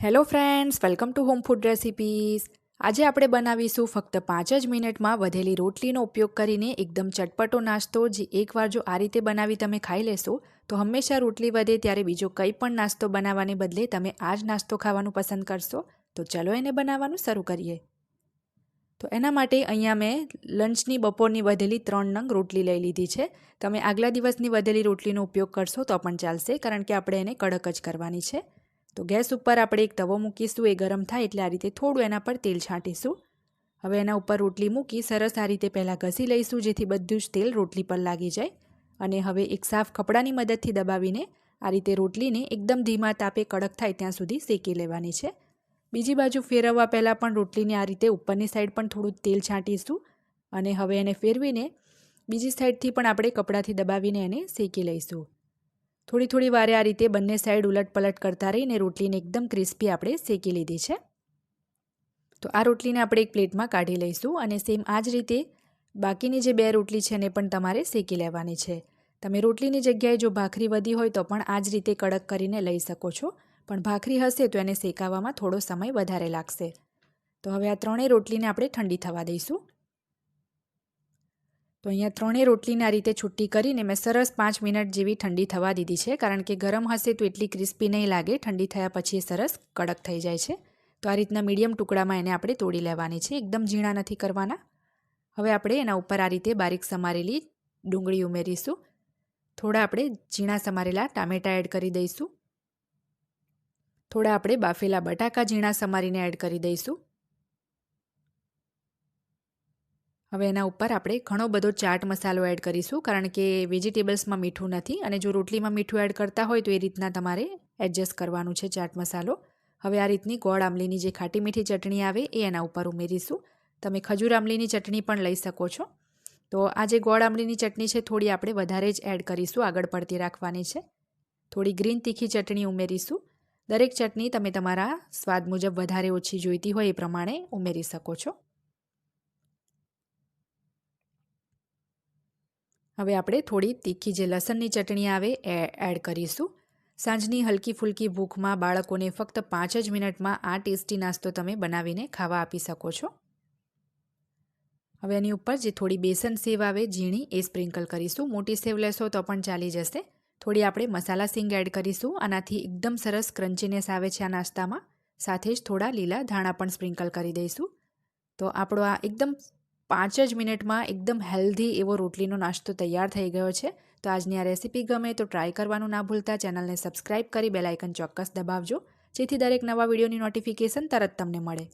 Hello friends welcome to home food recipes આજે આપણે બનાવીશું ફક્ત પાંચ જ મિનિટમાં વધેલી રોટલીનો ઉપયોગ કરીને એકદમ ચટપટો નાસ્તો. જે એકવાર જો આ રીતે બનાવી તમે ખાઈ લેશો, તો હંમેશા રોટલી વધે ત્યારે બીજો કંઈ પણ નાસ્તો બનાવવાને બદલે તમે આ જ નાસ્તો ખાવાનું પસંદ કરશો. તો ચલો એને બનાવવાનું શરૂ કરીએ. તો એના માટે અહીંયા મેં લંચની બપોરની વધેલી ત્રણ નંગ રોટલી લઈ લીધી છે. તમે આગલા દિવસની વધેલી રોટલીનો ઉપયોગ કરશો તો પણ ચાલશે, કારણ કે આપણે એને કડક જ કરવાની છે. તો ગેસ ઉપર આપણે એક તવો મૂકીશું, એ ગરમ થાય એટલે આ રીતે થોડું એના પર તેલ છાંટીશું. હવે એના ઉપર રોટલી મૂકી સરસ આ રીતે પહેલાં ઘસી લઈશું, જેથી બધું જ તેલ રોટલી પર લાગી જાય. અને હવે એક સાફ કપડાની મદદથી દબાવીને આ રીતે રોટલીને એકદમ ધીમા તાપે કડક થાય ત્યાં સુધી શેકી લેવાની છે. બીજી બાજુ ફેરવવા પહેલાં પણ રોટલીને આ રીતે ઉપરની સાઈડ પણ થોડું તેલ છાંટીશું. અને હવે એને ફેરવીને બીજી સાઈડથી પણ આપણે કપડાથી દબાવીને એને શેકી લઈશું. થોડી થોડી વારે આ રીતે બંને સાઈડ ઉલટપલટ કરતા રહીને રોટલીને એકદમ ક્રિસ્પી આપણે શેકી લીધી છે. તો આ રોટલીને આપણે એક પ્લેટમાં કાઢી લઈશું અને સેમ આ જ રીતે બાકીની જે બે રોટલી છે એને પણ તમારે શેકી લેવાની છે. તમે રોટલીની જગ્યાએ જો ભાખરી વધી હોય તો પણ આ જ રીતે કડક કરીને લઈ શકો છો. પણ ભાખરી હશે તો એને શેકાવામાં થોડો સમય વધારે લાગશે. તો હવે આ ત્રણેય રોટલીને આપણે ઠંડી થવા દઈશું. તો અહીંયા ત્રણેય રોટલીને રીતે છુટ્ટી કરીને મેં સરસ પાંચ મિનિટ જેવી ઠંડી થવા દીધી છે, કારણ કે ગરમ હશે તો એટલી ક્રિસ્પી નહીં લાગે, ઠંડી થયા પછી સરસ કડક થઈ જાય છે. તો આ રીતના મીડિયમ ટુકડામાં એને આપણે તોડી લેવાની છે, એકદમ ઝીણા નથી કરવાના. હવે આપણે એના ઉપર આ રીતે બારીક સમારેલી ડુંગળી ઉમેરીશું. થોડા આપણે ઝીણા સમારેલા ટામેટા એડ કરી દઈશું. થોડા આપણે બાફેલા બટાકા ઝીણા સમારીને એડ કરી દઈશું. હવે એના ઉપર આપણે ઘણો બધો ચાટ મસાલો એડ કરીશું, કારણ કે વેજીટેબલ્સમાં મીઠું નથી અને જો રોટલીમાં મીઠું એડ કરતા હોય તો એ રીતના તમારે એડજસ્ટ કરવાનું છે ચાટ મસાલો. હવે આ રીતની ગોળ આંબલીની જે ખાટી મીઠી ચટણી આવે એ એના ઉપર ઉમેરીશું. તમે ખજૂર આંબલીની ચટણી પણ લઈ શકો છો. તો આ જે ગોળ આંબલીની ચટણી છે થોડી આપણે વધારે જ એડ કરીશું, આગળ પડતી રાખવાની છે. થોડી ગ્રીન તીખી ચટણી ઉમેરીશું. દરેક ચટણી તમે તમારા સ્વાદ મુજબ વધારે ઓછી જોઈતી હોય એ પ્રમાણે ઉમેરી શકો છો. હવે આપણે થોડી તીખી જે લસણની ચટણી આવે એ એડ કરીશું. સાંજની હલકી ફૂલકી ભૂખમાં બાળકોને ફક્ત પાંચ જ મિનિટમાં આ ટેસ્ટી નાસ્તો તમે બનાવીને ખાવા આપી શકો છો. હવે એની ઉપર જે થોડી બેસન સેવ આવે, ઝીણી, એ સ્પ્રિંકલ કરીશું. મોટી સેવ લેશો તો પણ ચાલી જશે. થોડી આપણે મસાલા સિંગ એડ કરીશું. આનાથી એકદમ સરસ ક્રન્ચીનેસ આવે છે આ નાસ્તામાં. સાથે જ થોડા લીલા ધાણા પણ સ્પ્રિંકલ કરી દઈશું. તો આપણો આ એકદમ પાંચ જ મિનિટમાં એકદમ હેલ્ધી એવો રોટલીનો નાસ્તો તૈયાર થઈ ગયો છે. તો આજની આ રેસીપી ગમે તો ટ્રાય કરવાનું ના ભૂલતા ચેનલને સબસ્ક્રાઇબ કરી બેલાઇકન ચોક્કસ દબાવજો. જેથી દરેક નવા વિડીયોની નોટિફિકેશન તરત તમને મળે.